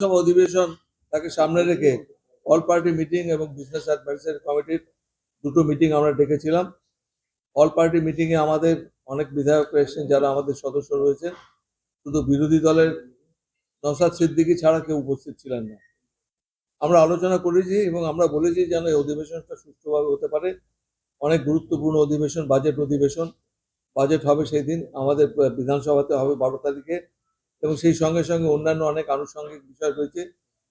অধিবেশন তাকে সামনে রেখে অল পার্টি মিটিং এবং বিজনেস অ্যাডভাইসারি কমিটির দুটো মিটিং আমরা ডেকেছিলাম। অল পার্টি মিটিংয়ে আমাদের অনেক বিধায়ক এসেছেন, যারা আমাদের সদস্য রয়েছেন। শুধু বিরোধী দলের নসাদ সিদ্দিকি ছাড়া কেউ উপস্থিত ছিলেন না। আমরা আলোচনা করেছি এবং আমরা বলেছি যেন এই অধিবেশনটা সুষ্ঠুভাবে হতে পারে। অনেক গুরুত্বপূর্ণ অধিবেশন, বাজেট অধিবেশন। বাজেট হবে সেই দিন। আমাদের বিধানসভাতে হবে বারো তারিখে। এবং সেই সঙ্গে সঙ্গে অন্যান্য অনেক আনুষঙ্গিক বিষয় রয়েছে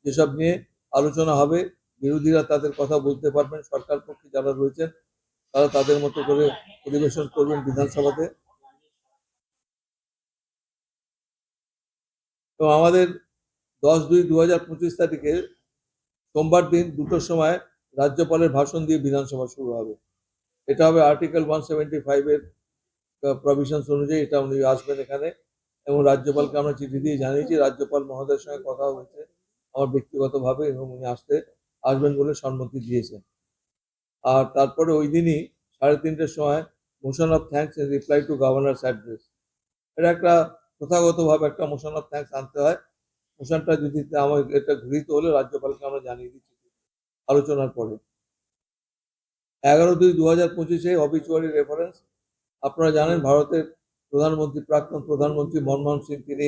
যেসব নিয়ে আলোচনা হবে। বিরোধীরা তাদের কথা বলতে পারবেন। সরকার পক্ষে যারা রয়েছেন, তারা তাদের মতো করে অধিবেশন করবেন বিধানসভাতে। তো আমাদের দশ দুই দু হাজার পঁচিশ তারিখে সোমবার দিন দুটোর সময় রাজ্যপালের ভাষণ দিয়ে বিধানসভা শুরু হবে। এটা হবে আর্টিকেল ওয়ান সেভেন্টি ফাইভের প্রভিশনস অনুযায়ী এটা উনি আসবেন এখানে। এবং রাজ্যপালকে আমরা চিঠি দিয়ে জানিয়েছি, রাজ্যপাল মহোদয়ের সঙ্গে কথা হয়েছে আমার ব্যক্তিগতভাবে এবং উনি আসতে আসবেন বলে সম্মতি দিয়েছেন। আর তারপরে ওই দিনই সাড়ে তিনটের সময় motion of thanks in reply to governor's address এটা একটা প্রথাগতভাবে একটা মোশন অফ থ্যাঙ্কস আনতে হয়। মোশনটা যদি আমার এটা গৃহীত হলে রাজ্যপালকে আমরা জানিয়ে দিচ্ছি আলোচনার পরে। এগারো দুই দু হাজার পঁচিশে অবিচুয়ারি রেফারেন্স আপনারা জানেন ভারতের প্রধানমন্ত্রী, প্রাক্তন প্রধানমন্ত্রী মনমোহন সিং, তিনি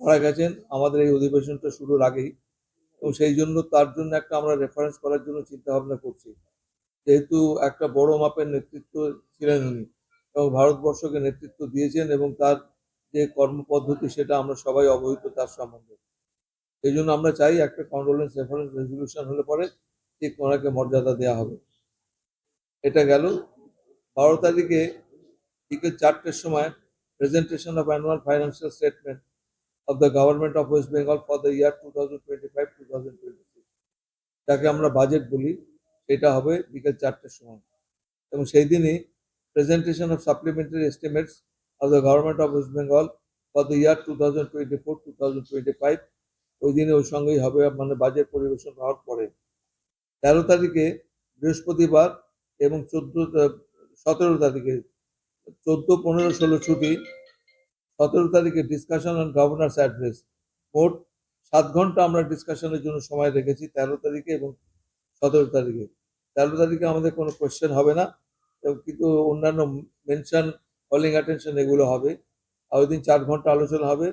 মারা গেছেন। আমাদের এই অধিবেশনটা শুরুর আগেই। এবং সেই জন্য তার জন্য একটা আমরা রেফারেন্স করার জন্য চিন্তা ভাবনা করছি। যেহেতু একটা বড় মাপের নেতৃত্ব ছিলেন উনি এবং ভারতবর্ষকে নেতৃত্ব দিয়েছেন এবং তার যে কর্মপদ্ধতি সেটা আমরা সবাই অবহিত তার সম্বন্ধে। এই জন্য আমরা চাই একটা কন্ডোলেন্স রেফারেন্স রেজলিউশন হলে পরে ঠিক ওনাকে মর্যাদা দেওয়া হবে। এটা গেল। বারো তারিখে বিকেল চারটের সময় presentation of annual financial statement of the government of West Bengal for the year 2025-2026 যাকে আমরা বাজেট বলি, সেটা হবে বিকেল চারটের সময়। এবং সেই দিনই presentation of supplementary estimates of the government of West Bengal for the year two thousand twenty four two thousand twenty five ওই দিনে ওই সঙ্গেই হবে মানে বাজেট পরিবেশন হওয়ার পরে। তেরো তারিখে বৃহস্পতিবার এবং চোদ্দ, সতেরো তারিখে চোদ্দ, পনেরো, ষোলো ছুটি, সতেরো তারিখে ডিসকাশন অন গভর্নর্স অ্যাড্রেস মোট সাত ঘণ্টা আমরা ডিসকাশনের জন্য সময় রেখেছি, তেরো তারিখে এবং সতেরো তারিখে। তেরো তারিখে আমাদের কোনো কোয়েশ্চেন হবে না কিন্তু অন্যান্য মেনশন কলিং অ্যাটেনশন এগুলো হবে। আর ওই দিন চার ঘণ্টা আলোচনা হবে।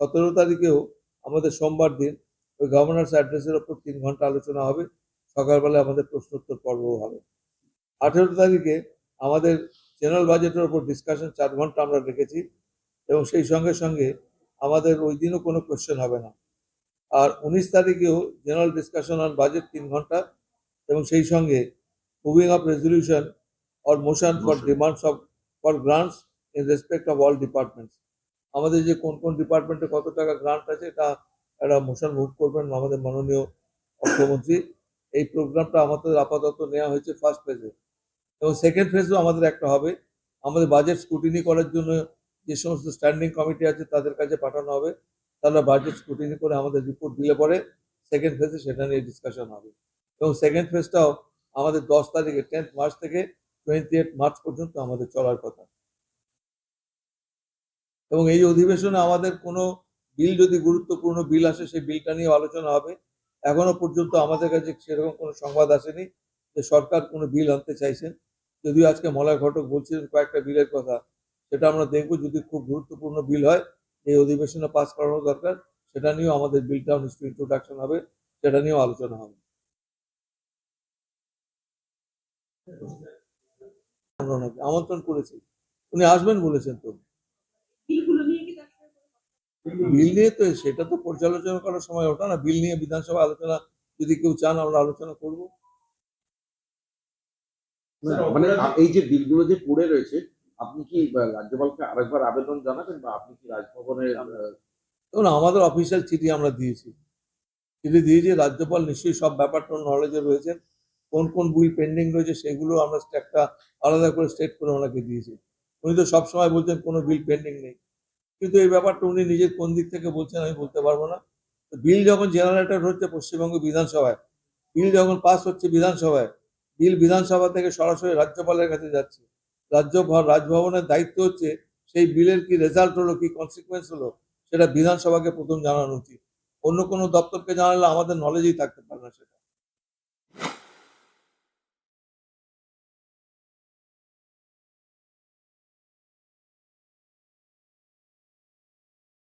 সতেরো তারিখেও আমাদের সোমবার দিন ওই গভর্নর্স অ্যাড্রেসের ওপর তিন ঘণ্টা আলোচনা হবে। সকালবেলা আমাদের প্রশ্নোত্তর পর্বও হবে। আঠেরো তারিখে আমাদের জেনারেল বাজেটের ওপর ডিসকাশন চার ঘণ্টা আমরা রেখেছি এবং সেই সঙ্গে সঙ্গে আমাদের ওই দিনও কোনো কোয়েশ্চেন হবে না। আর উনিশ তারিখেও জেনারেল ডিসকাশন অন বাজেট তিন ঘণ্টা এবং সেই সঙ্গে moving of resolution or motion for demands of for grants in respect of all departments আমাদের যে কোন কোন ডিপার্টমেন্টে কত টাকা গ্রান্ট আছে এটা একটা মোশন মুভ করবেন আমাদের মাননীয় অর্থমন্ত্রী। এই প্রোগ্রামটা আমাদের আপাতত নেওয়া হয়েছে ফার্স্ট ফেজে এবং সেকেন্ড ফেজও আমাদের একটা হবে। আমাদের বাজেট স্ক্রুটিনি করার জন্য যে সমস্ত স্ট্যান্ডিং কমিটি আছে তাদের কাছে পাঠানো হবে। তারা বাজেট স্ক্রুটিনি করে আমাদের রিপোর্ট দিলে পরে সেকেন্ড ফেজে সেটা নিয়ে ডিসকাশন হবে। এবং সেকেন্ড ফেজটাও আমাদের দশ তারিখে টেন্থ মার্চ থেকে টোয়েন্টি এইট মার্চ পর্যন্ত আমাদের চলার কথা। এবং এই অধিবেশনে আমাদের কোনো বিল যদি গুরুত্বপূর্ণ বিল আসে, সেই বিলটা নিয়ে আলোচনা হবে। এখনও পর্যন্ত আমাদের কাছে সেরকম কোনো সংবাদ আসেনি যে সরকার কোনো বিল আনতে চাইছেন। যদিও আজকে মলয় ঘটক বলছিলেন কয়েকটা বিলের কথা সেটা আমরা দেখব যদি খুব গুরুত্বপূর্ণ বিল হয় এই অধিবেশনে পাস করানো দরকার সেটা নিয়েও আমাদের বিলটাও নিশ্চয়ই ইন্ট্রোডাকশন হবে সেটা নিয়েও আলোচনা হবে। আমরা ওনাকে আমন্ত্রণ করেছি। উনি আসবেন বলেছেন তো। বিল নিয়ে তো সেটা তো পর্যালোচনা করার সময় ওঠা না বিল নিয়ে বিধানসভা আলোচনা যদি কেউ চান আমরা আলোচনা করব। মানে এই যে বিলগুলো যে পড়ে রয়েছে আপনি কি রাজ্যপালকে আরেকবার আবেদন জানাবেন বা আপনি কি রাজভবনের আহ, দেখুন আমাদের অফিসিয়াল চিঠি আমরা দিয়েছি। চিঠি দিয়েছি রাজ্যপাল নিশ্চয়ই সব ব্যাপারটা নলেজে রয়েছেন। কোন কোন বিল পেন্ডিং রয়েছে সেগুলো আমরা একটা আলাদা করে স্টেট করে ওনাকে দিয়েছি। উনি তো সবসময় বলছেন কোনো বিল পেন্ডিং নেই। কিন্তু এই ব্যাপারটা উনি নিজের কোন দিক থেকে বলছেন আমি বলতে পারব না। বিল যখন জেনারেটেড হচ্ছে পশ্চিমবঙ্গ বিধানসভায় বিল যখন পাস হচ্ছে বিধানসভায় বিল বিধানসভা থেকে সরাসরি রাজ্যপালের কাছে যাচ্ছে। রাজ্য রাজভবনের দায়িত্ব হচ্ছে সেই বিলের কি রেজাল্ট হলো, কি কনসিকুয়েন্স হলো, সেটা বিধানসভাকে প্রথম জানানো উচিত। অন্য কোনো দপ্তরকে জানালে আমাদের নলেজই থাকতে পারে